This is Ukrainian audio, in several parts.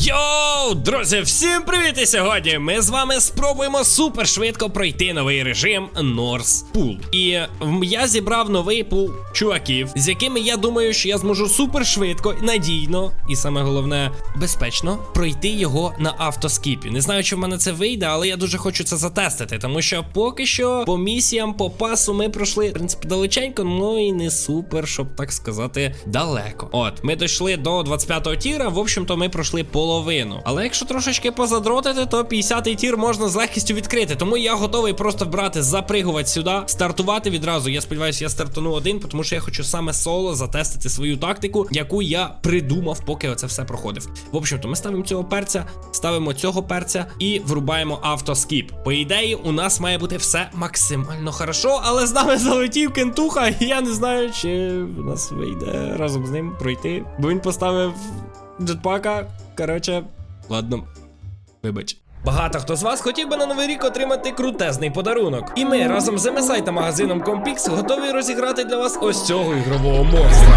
Йоу, друзі, всім привіт! І сьогодні ми з вами спробуємо супер швидко пройти новий режим North Pool. І я зібрав новий пул чуваків, з якими я думаю, що я зможу супер швидко, надійно і саме головне безпечно пройти його на автоскіпі. Не знаю, чи в мене це вийде, але я дуже хочу це затестити, тому що поки що по місіям, по пасу ми пройшли в принципі далеченько, ну і не супер, щоб так сказати, далеко. От, ми дійшли до 25-го тіра. В общем-то, ми пройшли половину. Але якщо трошечки позадротити, то 50-й тір можна з легкістю відкрити. Тому я готовий просто брати, запригувати сюди, стартувати відразу. Я сподіваюся, я стартану один, тому що я хочу саме соло затестити свою тактику, яку я придумав, поки оце все проходив. В общем-то, ми ставимо цього перця, ставимо цього перця і врубаємо автоскіп. По ідеї, у нас має бути все максимально хорошо, але з нами залетів кентуха, і я не знаю, чи в нас вийде разом з ним пройти. Бо він поставив джетпака. Коротше, ладно, вибач. Багато хто з вас хотів би на новий рік отримати крутезний подарунок. І ми разом з MSI та магазином Compix готові розіграти для вас ось цього ігрового монстра.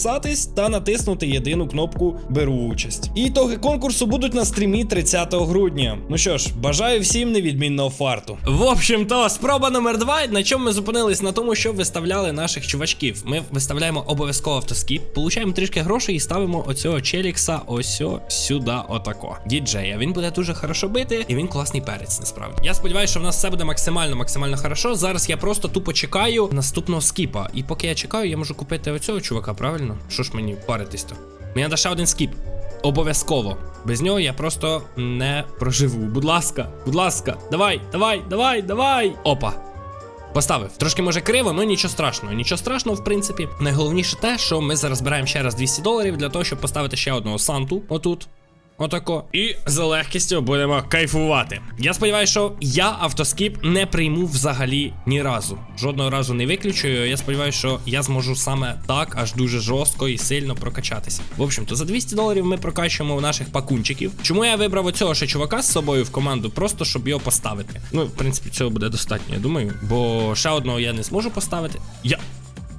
підписатись та натиснути єдину кнопку Беру участь. І ітоги конкурсу будуть на стрімі 30 грудня. Ну що ж, бажаю всім невідмінного фарту. В общем-то, спроба номер два, на чому ми зупинились на тому, що виставляли наших чувачків. Ми виставляємо обов'язково автоскіп, получаємо трішки грошей і ставимо оцього челікса ось сюди, отако. Діджея. Він буде дуже хорошо бити, і він класний перець, насправді. Я сподіваюся, що в нас все буде максимально, максимально хорошо. Зараз я просто тупо чекаю наступного скіпа. І поки я чекаю, я можу купити оцього чувака, правильно? Що ж мені паритись то? Мені треба ще один скіп. Обов'язково. Без нього я просто не проживу. Будь ласка, будь ласка, давай, давай, давай, давай. Опа. Поставив. Трошки може криво, але нічого страшного. Нічого страшного, в принципі. Найголовніше те, що ми зараз збираємо ще раз 200 доларів для того, щоб поставити ще одного санту отут. Отако. І за легкістю будемо кайфувати. Я сподіваюся, що я автоскіп не прийму взагалі ні разу. Жодного разу не виключую. Я сподіваюся, що я зможу саме так аж дуже жорстко і сильно прокачатися. В общем-то, за 200 доларів ми прокачуємо наших пакунчиків. Чому я вибрав оцього ще чувака з собою в команду? Просто щоб його поставити. Ну, в принципі, цього буде достатньо, я думаю. Бо ще одного я не зможу поставити. Я.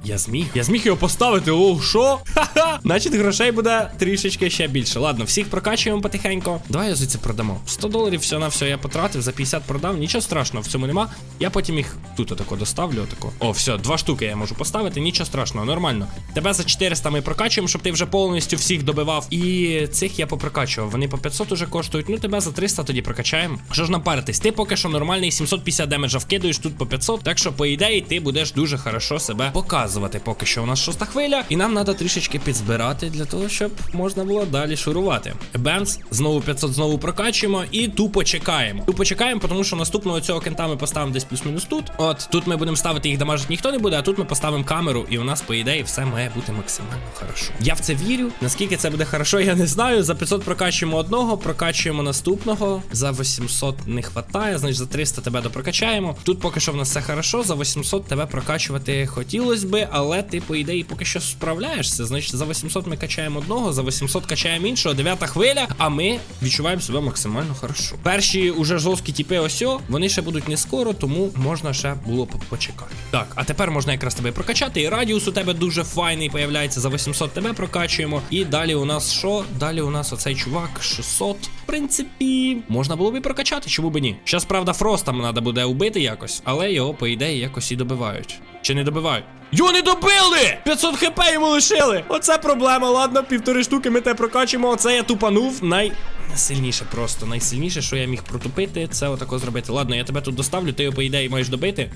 Я зміг. Я зміг його поставити. О, що? Ха-ха! Значить, грошей буде трішечки ще більше. Ладно, всіх прокачуємо потихенько. Давай я звідси продамо. 100 доларів все на все я потратив, за 50 продав. Нічого страшного в цьому нема. Я потім їх тут отако доставлю. Отако. О, все, два штуки я можу поставити. Нічого страшного, нормально. Тебе за 400 ми прокачуємо, щоб ти вже повністю всіх добивав. І цих я попрокачував. Вони по 500 уже коштують. Ну тебе за 300 тоді прокачаємо. Що ж нам паритись? Ти поки що нормальний 750 демеджа вкидуєш тут по 500. Так що, по ідеї, ти будеш дуже хорошо себе показувати. Поки що у нас шоста хвиля, і нам треба трішечки підзбирати для того, щоб можна було далі шурувати. Бенц, знову 500 знову прокачуємо і тупо чекаємо. Тупо чекаємо, тому що наступного цього кента ми поставимо десь плюс-мінус тут. От тут ми будемо ставити їх дамажити ніхто не буде, а тут ми поставимо камеру, і у нас, по ідеї, все має бути максимально хорошо. Я в це вірю. Наскільки це буде хорошо, я не знаю. За 500 прокачуємо одного, прокачуємо наступного. За 800 не хватає, значить за 300 тебе допрокачаємо. Тут поки що в нас все хорошо. За 800 тебе прокачувати хотілося би. Але ти, по ідеї, поки що справляєшся. Значить, за 800 ми качаємо одного, за 800 качаємо іншого, дев'ята хвиля, а ми відчуваємо себе максимально хорошо. Перші уже жорсткі тіпи осьо, вони ще будуть не скоро, тому можна ще було почекати. Так, а тепер можна якраз тебе прокачати. І радіус у тебе дуже файний появляється. За 800 тебе прокачуємо. І далі у нас що? Далі у нас оцей чувак 600. В принципі, можна було б і прокачати, чому б ні? Щас, правда, Фроста треба буде убити якось, але його, по ідеї, якось і добивають. Чи не добивають? Не добили! 500 хп йому лишили! Оце проблема. Ладно, півтори штуки ми те прокачимо. Оце я тупанув. Най. Найсильніше просто. Найсильніше, що я міг протупити, це отако зробити. Ладно, я тебе тут доставлю, ти його, по ідеї, маєш добити.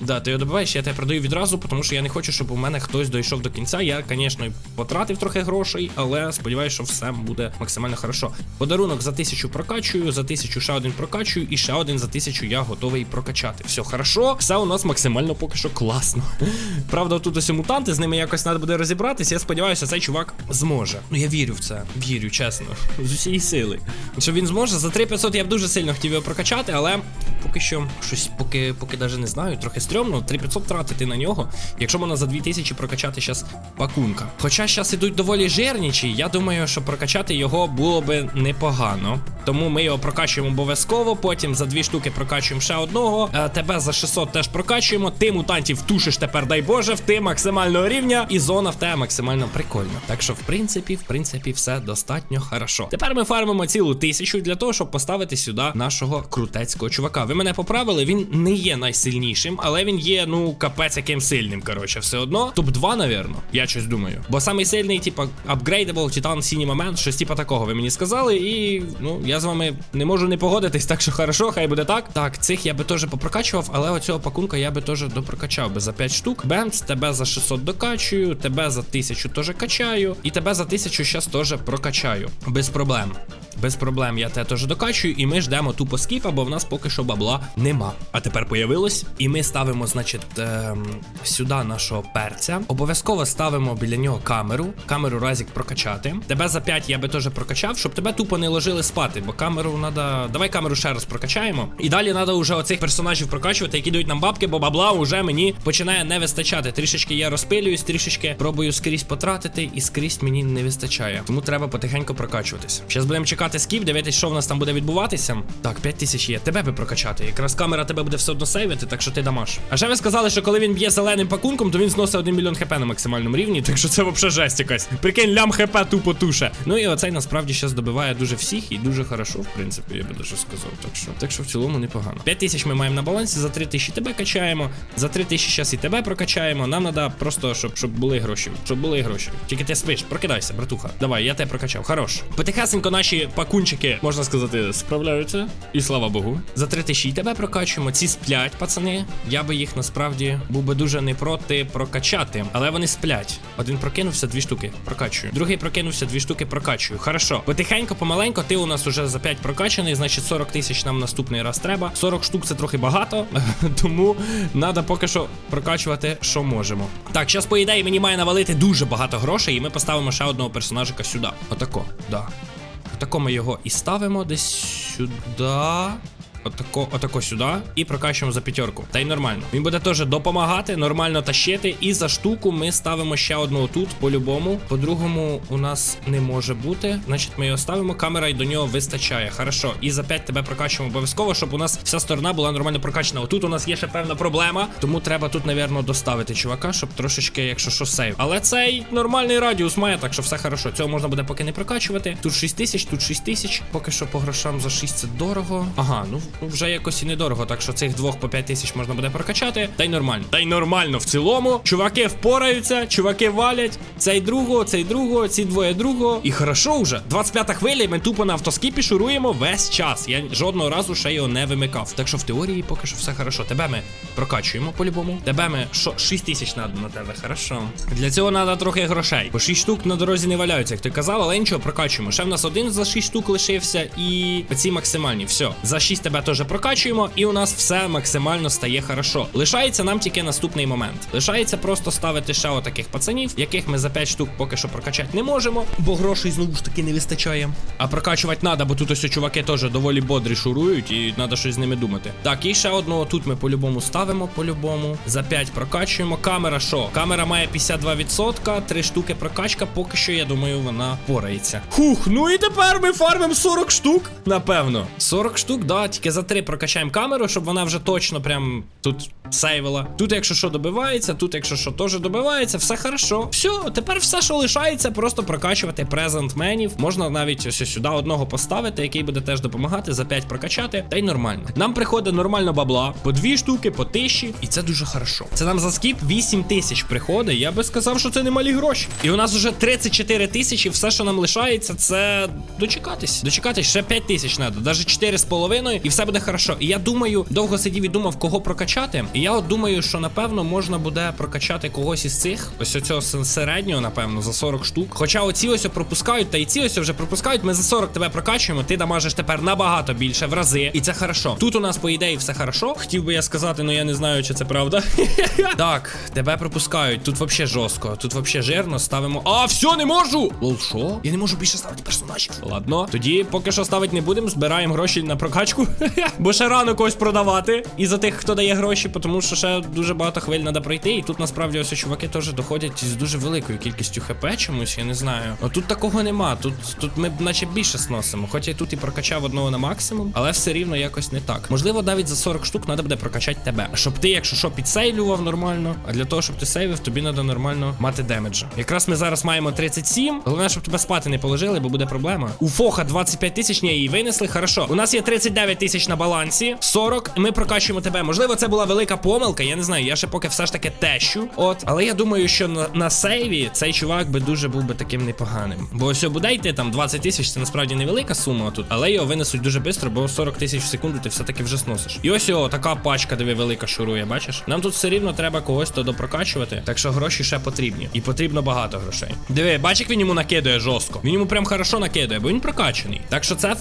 Да, ти його добиваєш, я тебе продаю відразу, тому що я не хочу, щоб у мене хтось дійшов до кінця. Я, звісно, потратив трохи грошей, але сподіваюся, що все буде максимально хорошо. Подарунок за тисячу прокачую, за тисячу ще один прокачую, і ще один за тисячу я готовий прокачати. Все хорошо, все у нас максимально поки що класно. Правда, тут ось мутанти, з ними якось треба буде розібратися. Я сподіваюся, цей чувак зможе. Ну я вірю в це, вірю, чесно, з усієї сили. Що він зможе. За 3500 я б дуже сильно хотів його прокачати, але поки що щось, поки, поки навіть не знаю, трохи стрьомно. 3500 тратити на нього. Якщо можна за 2000 прокачати зараз пакунка. Хоча зараз ідуть доволі жирнічі, я думаю, що прокачати його було би непогано. Тому ми його прокачуємо обов'язково. Потім за дві штуки прокачуємо ще одного. Е, тебе за 600 теж прокачуємо. Ти мутантів тушиш тепер, дай Боже, в ти максимального рівня, і зона в тебе максимально прикольна. Так що, в принципі, в принципі, все достатньо хорошо. Тепер ми фармимо цілу тисячу для того, щоб поставити сюди нашого крутецького чувака. Ви мене поправили, він не є найсильнішим, але він є, ну, капець яким сильним. Коротше, все одно. Топ-2, навірно. Я щось думаю. Бо самий сильний, типа, upgradable, Титан синій момент, щось типа такого. Ви мені сказали, і ну, я з вами не можу не погодитись, так що хорошо, хай буде так. Так, цих я би теж попрокачував, але оцього пакунка я би теж допрокачав би за 5 штук. Бемц, тебе за 600 докачую, тебе за 1000 теж качаю, і тебе за 1000 щас теж прокачаю. Без проблем. Без проблем я те теж докачую, і ми ждемо тупо скіпа, бо в нас поки що бабла нема. А тепер появилось. І ми ставимо, значить, ем, сюди нашого перця. Обов'язково ставимо біля нього камеру. Камеру разік прокачати. Тебе за 5 я би теж прокачав, щоб тебе тупо не ложили спати, бо камеру треба. Давай камеру ще раз прокачаємо. І далі треба вже оцих персонажів прокачувати, які дають нам бабки, бо бабла вже мені починає не вистачати. Трішечки я розпилююсь, трішечки пробую скрізь потратити, і скрізь мені не вистачає. Тому треба потихеньку прокачуватись. Зараз будемо чекати скіп, дивитись, що в нас там буде відбуватися. Так, 5 тисяч є. Тебе би прокачати. Якраз камера тебе буде все одно сейвити, так що ти дамаш. А ще ви сказали, що коли він б'є зеленим пакунком, то він зносить 1 мільйон хп на максимальному рівні. Так що це взагалі жесть якась. Прикинь, лям хп тупо туше. Ну і оцей насправді зараз добиває дуже всіх і дуже хорошо, в принципі, я би даже сказав. Так що, так що в цілому непогано. 5 тисяч ми маємо на балансі, за 3 тисячі тебе качаємо, за 3 тисячі зараз і тебе прокачаємо. Нам треба просто, щоб, щоб були гроші. Щоб були гроші. Тільки ти спиш, прокидайся, братуха. Давай, я тебе прокачав. Хорош. Потихесенько наші пакунчики, можна сказати, справляються. І слава Богу. За 3 тисячі тебе прокачуємо. Ці сплять, пацани. Я би їх насправді був би дуже не проти прокачати. Але вони сплять. Один прокинувся, дві штуки. Прокачую. Другий прокинувся, дві штуки прокачую. Хорошо. Потихенько, помаленько, ти у нас уже за 5 прокачаний, значить 40 тисяч нам наступний раз треба. 40 штук це трохи багато, тому треба поки що прокачувати, що можемо. Так, зараз, по ідеї, мені має навалити дуже багато грошей, і ми поставимо ще одного персонажика сюди. Отако, да. Отако ми його і ставимо десь сюди. Отако, отако сюди і прокачуємо за п'ятерку. Та й нормально. Він буде теж допомагати, нормально тащити. І за штуку ми ставимо ще одного тут, по-любому. По-другому у нас не може бути. Значить, ми його ставимо, камера і до нього вистачає. Хорошо. І за 5 тебе прокачуємо обов'язково, щоб у нас вся сторона була нормально прокачана. Отут у нас є ще певна проблема. Тому треба тут, навірно, доставити чувака, щоб трошечки, якщо що, сейв. Але цей нормальний радіус має, так що все хорошо. Цього можна буде поки не прокачувати. Тут 6 тисяч, тут 6 тисяч. Поки що по грошам за 6 це дорого. Ага, ну вже якось і недорого, так що цих двох по 5 тисяч можна буде прокачати. Та й нормально. Та й нормально в цілому. Чуваки впораються, чуваки валять. Цей другого, цей другого, ці двоє другого. І хорошо вже. 25 хвиля, і ми тупо на автоскіпі шуруємо весь час. Я жодного разу ще його не вимикав. Так що в теорії поки що все хорошо. Тебе ми прокачуємо по-любому. Тебе ми що 6 тисяч надо на тебе. Хорошо. Для цього треба трохи грошей. Бо 6 штук на дорозі не валяються, як ти казав, але нічого, прокачуємо. Ще в нас один за 6 штук лишився, і оці максимальні. Все. За 6 тебе тебе теж прокачуємо, і у нас все максимально стає хорошо. Лишається нам тільки наступний момент. Лишається просто ставити ще отаких пацанів, яких ми за 5 штук поки що прокачати не можемо, бо грошей знову ж таки не вистачає. А прокачувати треба, бо тут ось чуваки теж доволі бодрі шурують, і треба щось з ними думати. Так, і ще одного тут ми по-любому ставимо, по-любому. За 5 прокачуємо. Камера що? Камера має 52%, 3 штуки прокачка, поки що, я думаю, вона порається. Хух, ну і тепер ми фармимо 40 штук, напевно. 40 штук, да, тільки за 3 прокачаємо камеру, щоб вона вже точно прям тут сейвила. Тут, якщо що добивається, тут, якщо що теж добивається, все хорошо. Все, тепер все, що лишається, просто прокачувати презентменів. Можна навіть ось сюди одного поставити, який буде теж допомагати, за 5 прокачати, та й нормально. Нам приходить нормально бабла, по 2 штуки, по тисячі, і це дуже хорошо. Це нам за скіп 8 тисяч приходить. Я би сказав, що це немалі гроші. І у нас вже 34 тисячі, все, що нам лишається, це дочекатись. Дочекатись ще 5 тисяч треба, навіть 4,5, і все буде хорошо. І я думаю, довго сидів і думав, кого прокачати. І я от думаю, що напевно можна буде прокачати когось із цих, ось оцього середнього, напевно, за 40 штук. Хоча оці ось пропускають, та і ці ось вже пропускають. Ми за 40 тебе прокачуємо, ти дамажиш тепер набагато більше в рази. І це хорошо. Тут у нас, по ідеї, все хорошо. Хотів би я сказати, але я не знаю, чи це правда. так, тебе пропускають. Тут вообще жорстко. Тут вообще жирно. Ставимо. А, все, не можу! Лол, що? Я не можу більше ставити персонажів. Ладно, тоді поки що ставити не будемо. Збираємо гроші на прокачку. Бо ще рано когось продавати. І за тих, хто дає гроші, тому що ще дуже багато хвиль треба пройти. І тут насправді ось чуваки теж доходять з дуже великою кількістю хп чомусь, я не знаю. А тут такого нема. Тут, тут ми наче більше сносимо. Хоч я тут і прокачав одного на максимум, але все рівно якось не так. Можливо, навіть за 40 штук треба буде прокачати тебе. Щоб ти, якщо що, підсейлював нормально. А для того, щоб ти сейвив, тобі треба нормально мати демеджа. Якраз ми зараз маємо 37. Головне, щоб тебе спати не положили, бо буде проблема. У Фоха 25 тисяч, ні, її винесли. Хорошо. У нас є 39 тисяч на балансі. 40. Ми прокачуємо тебе. Можливо, це була велика помилка. Я не знаю. Я ще поки все ж таки тещу. От, але я думаю, що на, на сейві цей чувак би дуже був би таким непоганим. Бо ось буде йти там 20 тисяч, це насправді невелика сума тут, але його винесуть дуже швидко, бо 40 тисяч в секунду ти все-таки вже сносиш. І ось його така пачка, диви, велика шурує, бачиш? Нам тут все рівно треба когось то допрокачувати. Так що гроші ще потрібні. І потрібно багато грошей. Диви, бач, як він йому накидує жорстко. Він йому прям хорошо накидує, бо він прокачаний. Так що це.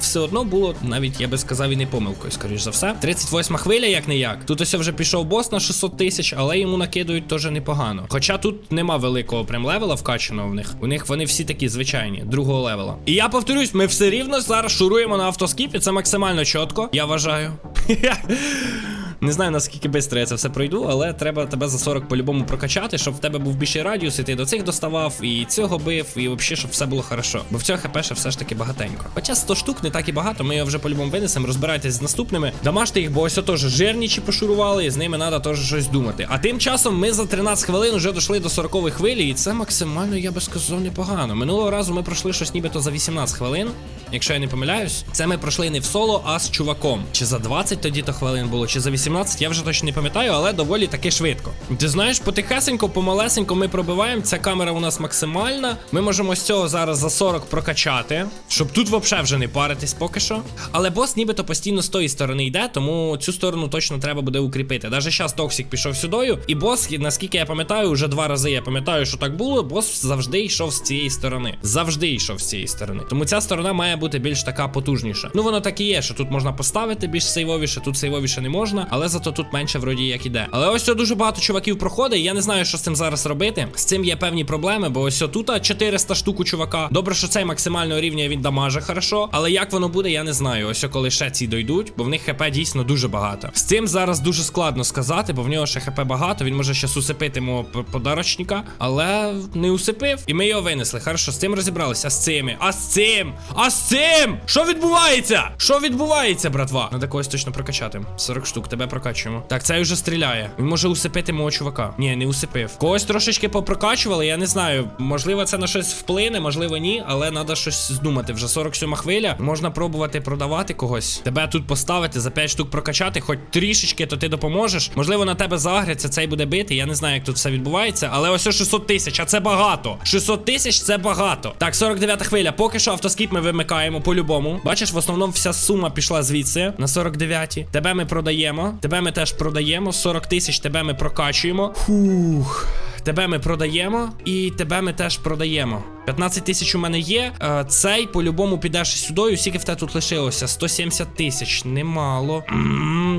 Все одно було, навіть я би сказав, і не помилкою, скоріш за все. 38 хвиля, як не як. Тут ось вже пішов бос на 600 тисяч, але йому накидують теж непогано. Хоча тут нема великого прям левела вкачаного в них. У них вони всі такі звичайні, другого левела. І я повторюсь, ми все рівно зараз шуруємо на автоскіпі. Це максимально чітко, я вважаю. Не знаю наскільки швидко я це все пройду, але треба тебе за 40 по-любому прокачати, щоб в тебе був більший радіус, і ти до цих доставав, і цього бив, і взагалі, щоб все було хорошо. Бо в цього хп ще все ж таки багатенько. Хоча 100 штук не так і багато, ми його вже по-любому винесемо, розбирайтесь з наступними. Дамажте їх, бо ось теж жирнічі пошурували, і з ними треба теж щось думати. А тим часом ми за 13 хвилин вже дійшли до 40 хвилі, і це максимально, я би сказав, непогано. Минулого разу ми пройшли щось нібито за 18 хвилин. Якщо я не помиляюсь, це ми пройшли не в соло, а з чуваком. Чи за 20 тоді то хвилин було, чи за 18, я вже точно не пам'ятаю, але доволі таки швидко. Ти знаєш, потихесенько, помалесенько ми пробиваємо. Ця камера у нас максимальна. Ми можемо з цього зараз за 40 прокачати, щоб тут взагалі вже не паритись поки що. Але бос нібито постійно з тої сторони йде, тому цю сторону точно треба буде укріпити. Даже зараз Токсік пішов сюдою, і бос, наскільки я пам'ятаю, вже два рази я пам'ятаю, що так було. Бос завжди йшов з цієї сторони. Завжди йшов з цієї сторони. Тому ця сторона має бути більш така потужніша. Ну воно так і є, що тут можна поставити більш сейвовіше, тут сейвовіше не можна, але зато тут менше вроді як іде. Але ось це дуже багато чуваків проходить. Я не знаю, що з цим зараз робити. З цим є певні проблеми, бо ось тут 400 штук у чувака. Добре, що цей максимального рівня він дамаже хорошо. Але як воно буде, я не знаю. Ось коли ще ці дойдуть, бо в них хп дійсно дуже багато. З цим зараз дуже складно сказати, бо в нього ще хп багато. Він може ще усипити мого подарочника, але не усипив. І ми його винесли. Хорошо, з цим розібралися. З цими. А з цим? А з цим? Що відбувається? Що відбувається, братва? Надо когось точно прокачати. 40 штук, тебе прокачуємо. Так, цей вже стріляє. Він може усипити мого чувака. Ні, не усипив. Когось трошечки попрокачували, я не знаю. Можливо, це на щось вплине, можливо, ні, але треба щось здумати. Вже 47 хвиля. Можна пробувати продавати когось. Тебе тут поставити, за 5 штук прокачати, хоч трішечки, то ти допоможеш. Можливо, на тебе загряться, цей буде бити. Я не знаю, як тут все відбувається. Але ось 600 тисяч, а це багато. 600 тисяч це багато. Так, 49 хвиля. Поки що автоскіп ми вимикаємо по-любому. Бачиш, в основному вся сума пішла звідси на 49. Тебе ми продаємо. Тебе ми теж продаємо. 40 тисяч тебе ми прокачуємо. Фух. Тебе ми продаємо, і тебе ми теж продаємо. 15 тисяч у мене є. Е, цей по-любому підеш сюди. Скільки в тебе тут лишилося? 170 тисяч. Немало.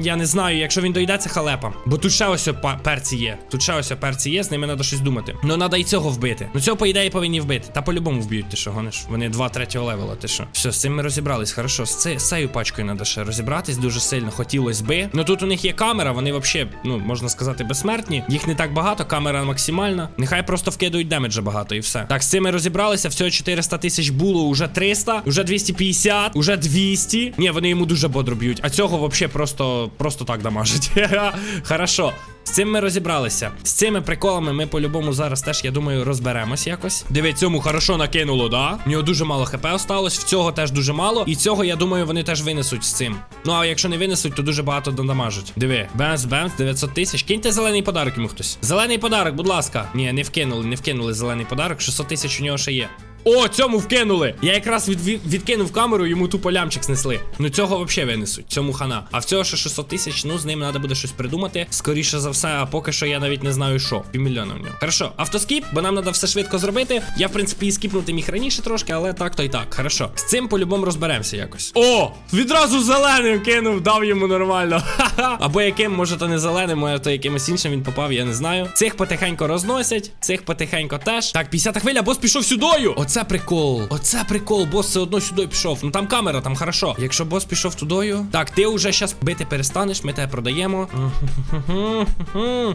Я не знаю, якщо він дойде, це халепа. Бо тут ще ось перці є. Тут ще ось перці є, з ними треба щось думати. Ну треба і цього вбити. Ну цього, по ідеї, повинні вбити. Та по-любому вб'ють, ти що гониш? Вони 2 третього левела, ти що? Все, з цим ми розібрались. Хорошо, з, цією пачкою треба ще розібратись дуже сильно. Хотілось би. Ну тут у них є камера, вони взагалі, ну можна сказати, безсмертні. Їх не так багато, камера максимальна. Нехай просто вкидують демеджа багато і все. Так, з цим ми розібралися. Всього 400 тисяч було, уже 300, уже 250, уже 200. Ні, вони йому дуже бодро б'ють. А цього взагалі просто, просто так дамажить. Хорошо. З цим ми розібралися. З цими приколами ми по-любому зараз теж, я думаю, розберемось якось. Диви, цьому хорошо накинуло, да? У нього дуже мало хп осталось, в цього теж дуже мало. І цього, я думаю, вони теж винесуть з цим. Ну а якщо не винесуть, то дуже багато додамажуть. Диви, бенз, бенз, 900 тисяч. Киньте зелений подарок йому хтось. Зелений подарок, будь ласка. Ні, не вкинули, не вкинули зелений подарок. 600 тисяч у нього ще є. О, цьому вкинули! Я якраз від, від- відкинув камеру, йому тупо лямчик снесли. Ну цього взагалі винесуть, цьому хана. А в цього ще 600 тисяч, ну з ним треба буде щось придумати. Скоріше за все, а поки що я навіть не знаю що. Півмільйона в нього. Хорошо, автоскіп, бо нам треба все швидко зробити. Я, в принципі, і скіпнути міг раніше трошки, але так то й так. Хорошо. З цим по-любому розберемося якось. О! Відразу зеленим кинув, дав йому нормально. Ха-ха. Або яким, може, то не зеленим, може, то якимось іншим він попав, я не знаю. Цих потихенько розносять, цих потихенько теж. Так, 50 хвиля, бос пішов сюдою. Оце прикол. Оце прикол. Бос все одно сюди пішов. Ну там камера, там хорошо. Якщо бос пішов тудою. Так, ти вже щас бити перестанеш, ми тебе продаємо.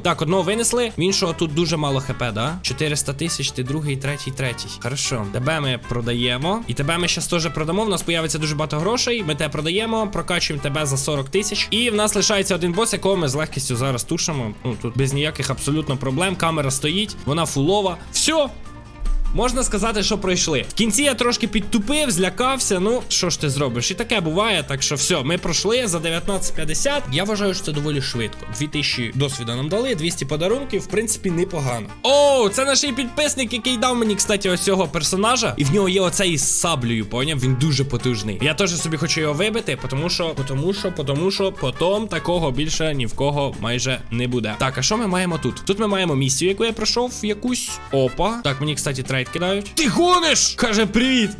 Так, одного винесли. В іншого тут дуже мало хп, да? 400 тисяч, ти другий, третій, третій. Хорошо. Тебе ми продаємо. І тебе ми щас теж продамо. В нас появиться дуже багато грошей. Ми тебе продаємо, прокачуємо тебе за 40 тисяч. І в нас лишається один бос, якого ми з легкістю зараз тушимо. Ну тут без ніяких абсолютно проблем. Камера стоїть, вона фулова. Все. Можна сказати, що пройшли. В кінці я трошки підтупив, злякався. Ну, що ж ти зробиш? І таке буває. Так що все, ми пройшли за 19.50. Я вважаю, що це доволі швидко. 2000 досвіду нам дали, 200 подарунків, в принципі, непогано. О, це наш підписник, який дав мені, кстати, ось цього персонажа. І в нього є оцей із саблею, поняв? Він дуже потужний. Я теж собі хочу його вибити, тому що, тому що, тому що потім такого більше ні в кого майже не буде. Так, а що ми маємо тут? Тут ми маємо місію, яку я пройшов, якусь. Опа. Так, мені, кстати, трейд кидають. Ти гониш! Каже, привіт!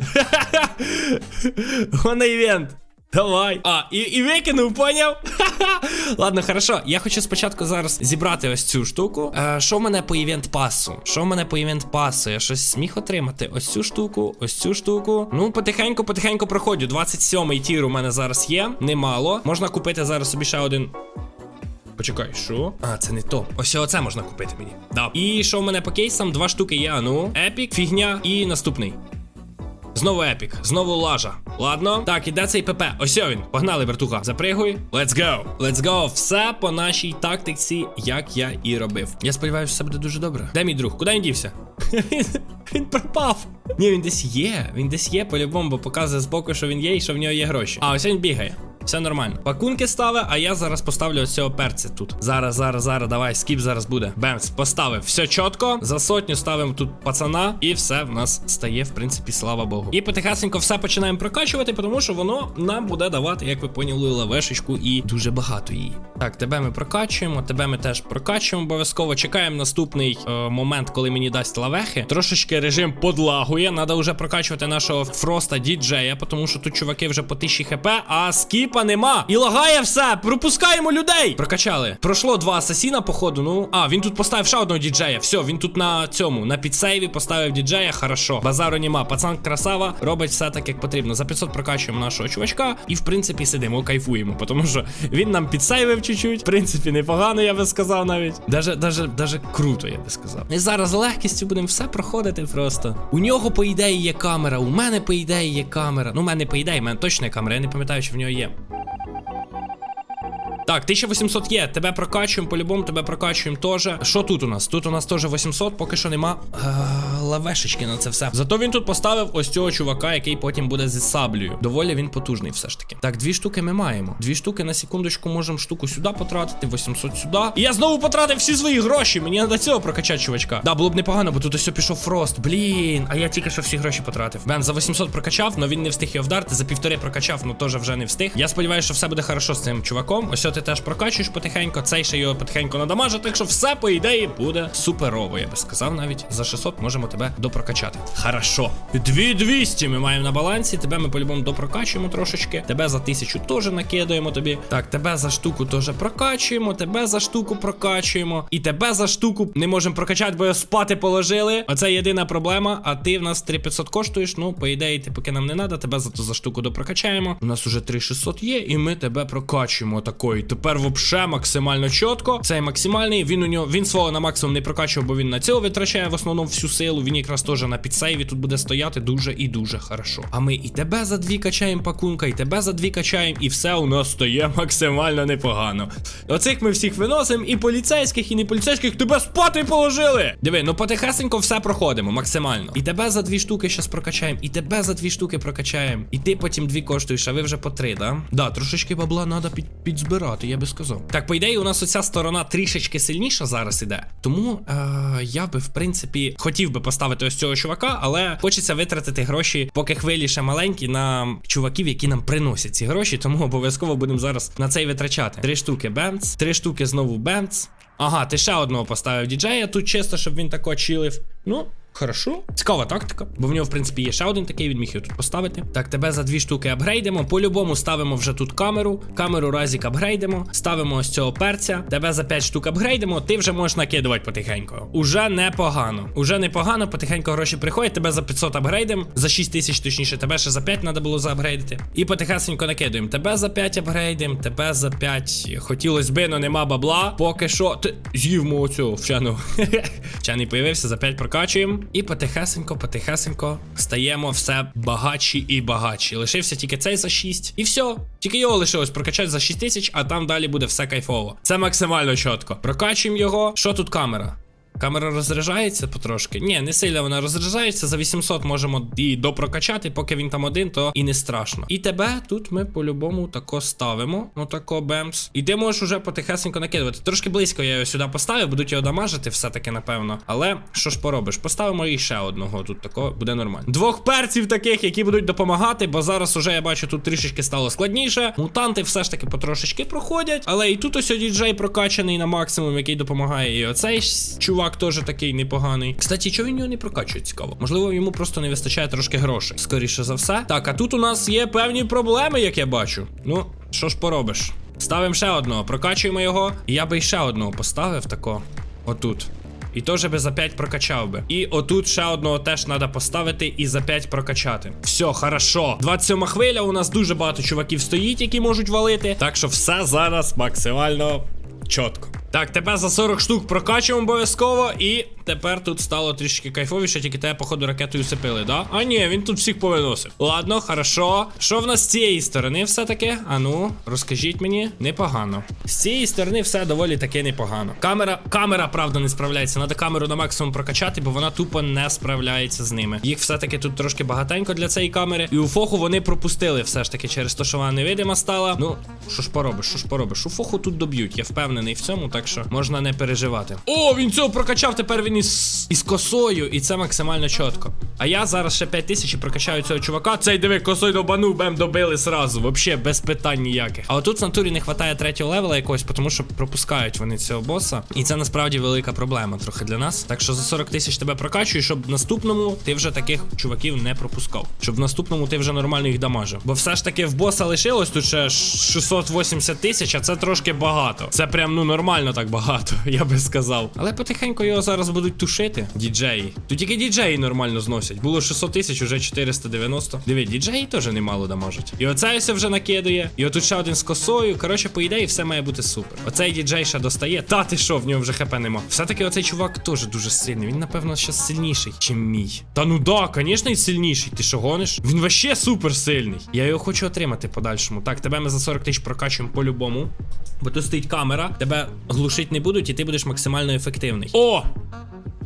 Гона івент. Давай. А, і, і викинув, поняв? Ладно, хорошо. Я хочу спочатку зараз зібрати ось цю штуку. Е, що в мене по івент пасу? Що в мене по івент пасу? Я щось зміг отримати. Ось цю штуку, ось цю штуку. Ну, потихеньку, потихеньку проходжу. 27-й тір у мене зараз є. Немало. Можна купити зараз собі ще один. Почекай, що? А, це не то. Ось оце можна купити мені. Да. І що в мене по кейсам? Два штуки є. Ну, епік, фігня і наступний. Знову епік, знову лажа. Ладно. Так, іде цей ПП. Ось він. Погнали, братуха. Запригуй. Let's go. Let's go. Все по нашій тактиці, як я і робив. Я сподіваюся, все буде дуже добре. Де мій друг? Куди він дівся? Він- Він пропав. Ні, він десь є. Він десь є по-любому, бо показує збоку, що він є і що в нього є гроші. А ось він бігає. Все нормально. Пакунки стави, а я зараз поставлю ось цього перця тут. Зараз, зараз, зараз, давай, скіп зараз буде. Бемс, поставив. Все чітко. За сотню ставимо тут пацана, і все в нас стає, в принципі, слава Богу. І потихесенько все починаємо прокачувати, тому що воно нам буде давати, як ви поняли, лавешечку і дуже багато її. Так, тебе ми прокачуємо, тебе ми теж прокачуємо обов'язково. Чекаємо наступний е, момент, коли мені дасть лавехи. Трошечки режим подлагує. Надо вже прокачувати нашого Фроста діджея, тому що тут чуваки вже по 1000 хп, а скіпа нема. І лагає все. Пропускаємо людей. Прокачали. Пройшло два асасіна, походу. Ну, а він тут поставив ще одного діджея. Все, він тут на цьому, на підсейві поставив діджея. Хорошо. Базару нема. Пацан красава, робить все так, як потрібно. За 500 прокачуємо нашого чувачка і, в принципі, сидимо, кайфуємо, тому що він нам підсейвив чуть-чуть. В принципі, непогано, я би сказав навіть. Даже, даже, даже круто, я би сказав. І зараз легкістю будемо все проходити просто. У нього, по ідеї, є камера. У мене, по ідеї, є камера. Ну, у мене, по ідеї, у мене точно є камера. Я не пам'ятаю, що в нього є. Thank you. Так, 1800 є. Тебе прокачуємо, по-любому тебе прокачуємо теж. Що тут у нас? Тут у нас теж 800, поки що нема е, лавешечки на це все. Зато він тут поставив ось цього чувака, який потім буде зі саблею. Доволі він потужний, все ж таки. Так, дві штуки ми маємо. Дві штуки на секундочку можемо штуку сюди потратити, 800 сюди. І я знову потратив всі свої гроші. Мені треба цього прокачати, чувачка. Да, було б непогано, бо тут ось пішов фрост. Блін, а я тільки що всі гроші потратив. Бен за 800 прокачав, але він не встиг його вдарити. За півтори прокачав, ну теж вже не встиг. Я сподіваюся, що все буде хорошо з цим чуваком. Ось ти теж прокачуєш потихенько, цей ще його потихеньку надамажить, так що все, по ідеї, буде суперово. Я би сказав, навіть за 600 можемо тебе допрокачати. Хорошо. 2200 ми маємо на балансі, тебе ми по-любому допрокачуємо трошечки. Тебе за 1000 теж накидаємо тобі. Так, тебе за штуку теж прокачуємо, тебе за штуку прокачуємо. І тебе за штуку не можемо прокачати, бо спати положили. Оце єдина проблема. А ти в нас 3500 коштуєш. Ну, по ідеї, ти поки нам не треба, тебе за за штуку допрокачаємо. У нас уже 3600 є, і ми тебе прокачуємо такої. Тепер вообще максимально чітко. Цей максимальний. Він у нього він свого на максимум не прокачував, бо він на цього витрачає в основному всю силу. Він якраз теж на підсейві тут буде стояти дуже і дуже хорошо. А ми і тебе за дві качаємо пакунка, і тебе за дві качаємо, і все у нас стає максимально непогано. Оцих ми всіх виносимо, і поліцейських, і не поліцейських тебе спати положили. Диви, ну потихесенько все проходимо максимально. І тебе за дві штуки щас прокачаємо, і тебе за дві штуки прокачаємо. І ти потім дві коштуєш, а ви вже по три, да? Да, трошечки бабла треба під, підзбирати, я би сказав. Так, по ідеї, у нас оця сторона трішечки сильніша зараз іде. Тому е, я би, в принципі, хотів би поставити ось цього чувака, але хочеться витратити гроші, поки хвилі ще маленькі, на чуваків, які нам приносять ці гроші. Тому обов'язково будемо зараз на цей витрачати. Три штуки Бемц, три штуки знову Бемц. Ага, ти ще одного поставив діджея тут чисто, щоб він тако чилив. Ну. Хорошо. Цікава тактика, бо в нього, в принципі, є ще один такий, він міг його тут поставити. Так, тебе за дві штуки апгрейдимо. По-любому ставимо вже тут камеру. Камеру разік апгрейдимо. Ставимо ось цього перця. Тебе за 5 штук апгрейдимо. Ти вже можеш накидувати потихеньку. Уже непогано. Уже непогано, потихеньку гроші приходять. Тебе за 500 апгрейдимо. За 6 тисяч, точніше, тебе ще за 5 треба було заапгрейдити. І потихесенько накидуємо. Тебе за 5 апгрейдимо, тебе за 5. Хотілось би, но нема бабла. Поки що. Ти з'їв мого цього вченого. Вчений появився, за 5 прокачуємо. І потихесенько, потихесенько стаємо все багатші і багатші. Лишився тільки цей за 6. І все. Тільки його лишилось прокачати за 6 тисяч, а там далі буде все кайфово. Це максимально чітко. Прокачуємо його. Що тут камера? Камера розряджається потрошки. Ні, не сильно вона розряджається. За 800 можемо і допрокачати, поки він там один, то і не страшно. І тебе тут ми по-любому тако ставимо. Ну тако бемс. І ти можеш уже потихесенько накидувати. Трошки близько я його сюди поставив, будуть його дамажити, все-таки, напевно. Але що ж поробиш? Поставимо і ще одного. Тут тако буде нормально. Двох перців таких, які будуть допомагати, бо зараз уже я бачу, тут трішечки стало складніше. Мутанти все ж таки потрошечки проходять. Але і тут ось діджей прокачаний на максимум, який допомагає. І оцей ж чувак теж такий непоганий. Кстати, чого він його не прокачує? Цікаво. Можливо, йому просто не вистачає трошки грошей. Скоріше за все. Так, а тут у нас є певні проблеми, як я бачу. Ну, що ж поробиш? Ставимо ще одного, прокачуємо його. Я би ще одного поставив тако. Отут. І теж би за 5 прокачав би. І отут ще одного теж треба поставити і за 5 прокачати. Все, хорошо. 27 хвиля. У нас дуже багато чуваків стоїть, які можуть валити. Так що все зараз максимально чітко. Так, тебе за 40 штук прокачуємо обов'язково, і тепер тут стало трішки кайфовіше, тільки тебе, походу, ракетою сипили, да? А ні, він тут всіх повиносив. Ладно, хорошо. Що в нас з цієї сторони все-таки? А ну, розкажіть мені, непогано. З цієї сторони все доволі таки непогано. Камера, камера, правда, не справляється. Надо камеру на максимум прокачати, бо вона тупо не справляється з ними. Їх все-таки тут трошки багатенько для цієї камери. І у фоху вони пропустили все ж таки через те, що вона невидима стала. Ну, що ж поробиш, що ж поробиш? У фоху тут доб'ють, я впевнений в цьому, так що можна не переживати. О, він цього прокачав, тепер він із, із косою, і це максимально чітко. А я зараз ще 5 тисяч і прокачаю цього чувака. Цей диви, косой добанув, бем добили сразу. Вообще без питань ніяких. А отут в натурі не вистачає третього левела якогось, тому що пропускають вони цього боса. І це насправді велика проблема трохи для нас. Так що за 40 тисяч тебе прокачую, щоб в наступному ти вже таких чуваків не пропускав. Щоб в наступному ти вже нормально їх дамажив. Бо все ж таки в боса лишилось тут ще 680 тисяч, а це трошки багато. Це прям ну нормально так багато, я би сказав. Але потихеньку його зараз будуть тушити. Діджеї. Тут тільки діджеї нормально зносять. Було 600 тисяч, уже 490. Диви, діджеї теж немало дамажать. І оцей ось вже накидує. І отут ще один з косою. Коротше, по ідеї, все має бути супер. Оцей діджей ще достає. Та ти що, в нього вже хп нема. Все-таки оцей чувак теж дуже сильний. Він, напевно, ще сильніший, чим мій. Та ну да, звісно, і сильніший. Ти що гониш? Він вообще супер сильний. Я його хочу отримати подальшому. Так, тебе ми за 40 тисяч прокачуємо по-любому. Бо тут стоїть камера, тебе глушить не будуть, і ти будеш максимально ефективний. О!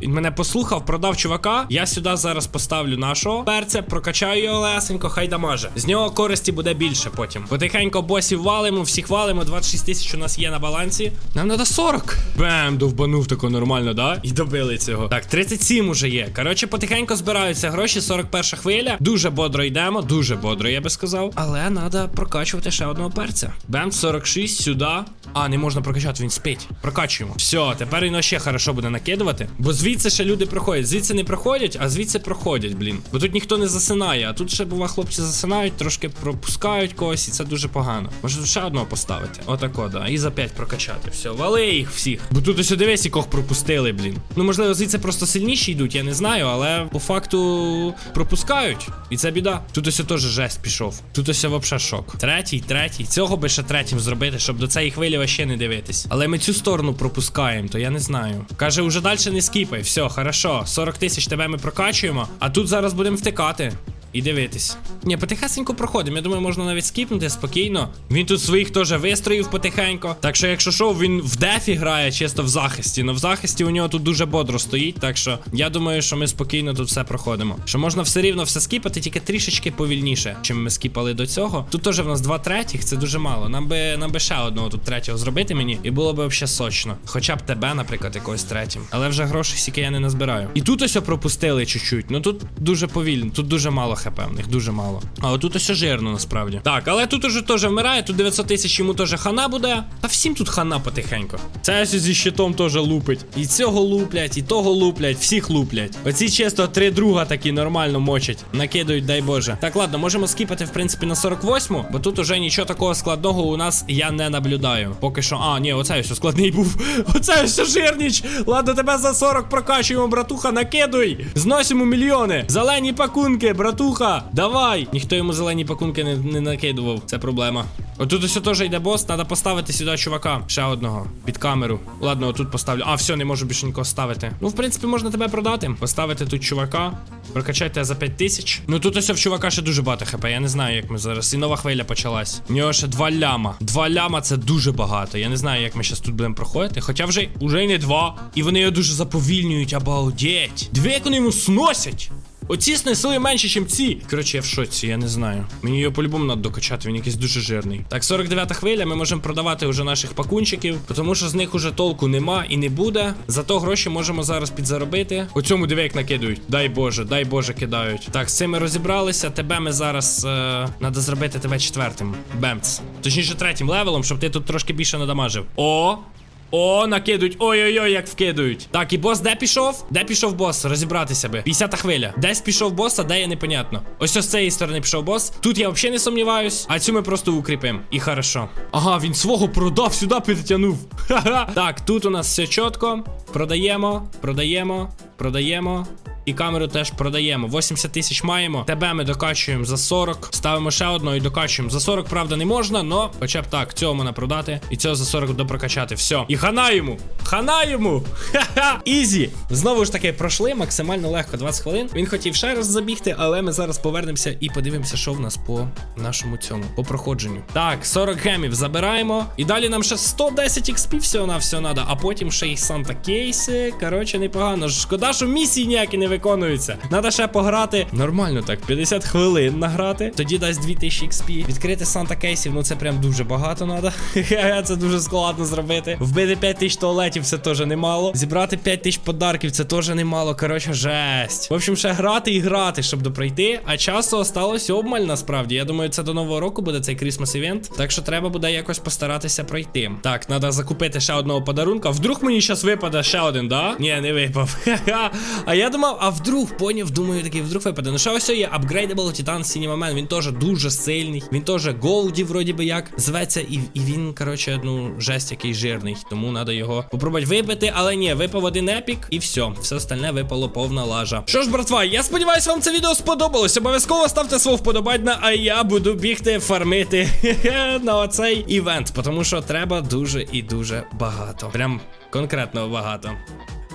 Він мене послухав, продав чувака. Я сюди зараз поставлю нашого перця, прокачаю його лесенько, хай дамаже. З нього користі буде більше потім. Потихенько босів валимо, всіх валимо. 26 тисяч у нас є на балансі. Нам треба 40. Бем, довбанув тако нормально, да? І добили цього. Так, 37 уже є. Коротше, потихеньку збираються гроші. 41 хвиля. Дуже бодро йдемо, дуже бодро, я би сказав. Але треба прокачувати ще одного перця. Бем, 46 сюди. А, не можна прокачати, він спить. Прокачуємо. Все, тепер він ще хорошо буде накидувати. Бо звідси ще люди проходять. Звідси не проходять, а звідси проходять, блін. Бо тут ніхто не засинає, а тут ще бува хлопці засинають, трошки пропускають когось, і це дуже погано. Може ще одного поставити. Отако, да. І за 5 прокачати. Все, вали їх всіх. Бо тут ось дивись, яких пропустили, блін. Ну, можливо, звідси просто сильніші йдуть, я не знаю, але по факту пропускають. І це біда. Тут ось теж жесть пішов. Тут ось вообще шок. Третій, третій. Цього би ще третім зробити, щоб до цієї хвилі вообще не дивитись. Але ми цю сторону пропускаємо, то я не знаю. Каже, уже далі не скіпай. Все, хорошо. 40 тисяч тебе ми прокачуємо, а тут зараз будемо втикати. І дивитись. Ні, потихесенько проходимо. Я думаю, можна навіть скіпнути спокійно. Він тут своїх теж вистроїв потихенько. Так що, якщо що, він в дефі грає чисто в захисті. Но в захисті у нього тут дуже бодро стоїть. Так що я думаю, що ми спокійно тут все проходимо. Що можна все рівно все скіпати, тільки трішечки повільніше, чим ми скіпали до цього. Тут теж в нас два третіх, це дуже мало. Нам би нам би ще одного тут третього зробити мені, і було б взагалі сочно. Хоча б тебе, наприклад, якогось третім. Але вже грошей сіки я не назбираю. І тут ось пропустили чуть-чуть. Ну тут дуже повільно, тут дуже мало хп в них, дуже мало. А отут ось жирно насправді. Так, але тут уже теж вмирає, тут 900 тисяч йому теж хана буде. Та всім тут хана потихенько. Це зі щитом теж лупить. І цього луплять, і того луплять, всіх луплять. Оці чисто три друга такі нормально мочать. Накидують, дай Боже. Так, ладно, можемо скіпати, в принципі, на 48-му, бо тут уже нічого такого складного у нас я не наблюдаю. Поки що. А, ні, оцей ось складний був. Оце ось жирніч. Ладно, тебе за 40 прокачуємо, братуха, накидуй. Зносимо мільйони. Зелені пакунки, братуха. Давай. Ніхто йому зелені пакунки не, не накидував. Це проблема. Отут ось теж йде бос, треба поставити сюди чувака. Ще одного. Під камеру. Ладно, отут поставлю. А, все, не можу більше нікого ставити. Ну, в принципі, можна тебе продати. Поставити тут чувака. Прокачайте за 5 тисяч. Ну тут ось в чувака ще дуже багато хп. Я не знаю, як ми зараз. І нова хвиля почалась. У нього ще 2 ляма. 2 ляма це дуже багато. Я не знаю, як ми зараз тут будемо проходити. Хоча вже уже й не 2. І вони його дуже заповільнюють, обалдеть. Дві як вони йому сносять. Оці снесли менше, ніж ці. Коротше, я в шоці, я не знаю. Мені його по-любому треба докачати, він якийсь дуже жирний. Так, 49 хвиля, ми можемо продавати вже наших пакунчиків, тому що з них уже толку нема і не буде. Зато гроші можемо зараз підзаробити. У цьому диви, як накидують. Дай Боже, дай Боже, кидають. Так, з цим ми розібралися. Тебе ми зараз е, треба зробити тебе четвертим. Бемц. Точніше, третім левелом, щоб ти тут трошки більше надамажив. О! О, накидують. Ой-ой-ой, як вкидують. Так, і бос де пішов? Де пішов бос? Розібратися би. 50 хвиля. Десь пішов бос, а де я непонятно. Ось ось з цієї сторони пішов бос. Тут я взагалі не сумніваюсь. А цю ми просто укріпимо. І хорошо. Ага, він свого продав, сюди підтягнув. Ха-ха. Так, тут у нас все чітко. Продаємо, продаємо, продаємо. І камеру теж продаємо. 80 тисяч маємо. Тебе ми докачуємо за 40. Ставимо ще одну і докачуємо. За 40, правда, не можна, но хоча б так, цього можна продати. І цього за 40 допрокачати. Все. І хана йому! Хана йому! Ха-ха! Ізі! Знову ж таки, пройшли максимально легко 20 хвилин. Він хотів ще раз забігти, але ми зараз повернемося і подивимося, що в нас по нашому цьому, по проходженню. Так, 40 гемів забираємо. І далі нам ще 110 XP всього на все треба, а потім ще й Санта кейси. Коротше, непогано. Шкода, що місії ніякі не виконуються. Надо ще пограти. Нормально так, 50 хвилин награти. Тоді дасть 2000 XP. Відкрити Санта кейсів, ну це прям дуже багато треба. це дуже складно зробити. Вбити 5000 туалетів це теж немало. Зібрати 5000 подарків це теж немало. Коротше, жесть. В общем, ще грати і грати, щоб допройти. А часу осталось обмаль насправді. Я думаю, це до нового року буде цей Christmas івент. Так що треба буде якось постаратися пройти. Так, треба закупити ще одного подарунка. Вдруг мені зараз випаде ще один, да? Ні, не випав. А я думав, а вдруг, поняв, думаю, такий вдруг випаде. Ну що ось є Upgradable Titan Cinema Man. Він теж дуже сильний. Він теж Голді, вроді би як зветься, і, і він, коротше, ну, жесть який жирний. Тому треба його попробувати випити. Але ні, випав один епік, і все. Все остальне випало повна лажа. Що ж, братва, я сподіваюся, вам це відео сподобалось. Обов'язково ставте свого вподобання, а я буду бігти фармити на оцей івент. Тому що треба дуже і дуже багато. Прям конкретно багато.